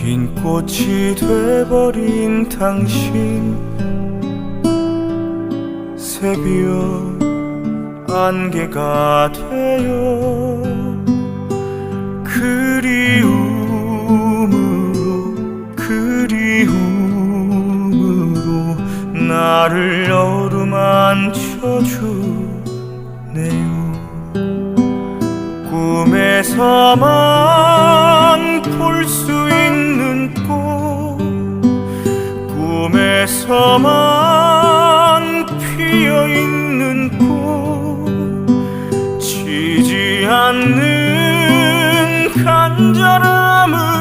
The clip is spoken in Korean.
꽃이 돼버린 당신. 새비어 안개가 되어 그리움으로 그리움으로 나를 어루만져 주네요. 꿈에서만 볼 꿈에서만 피어 있는 꽃 지지 않는 간절한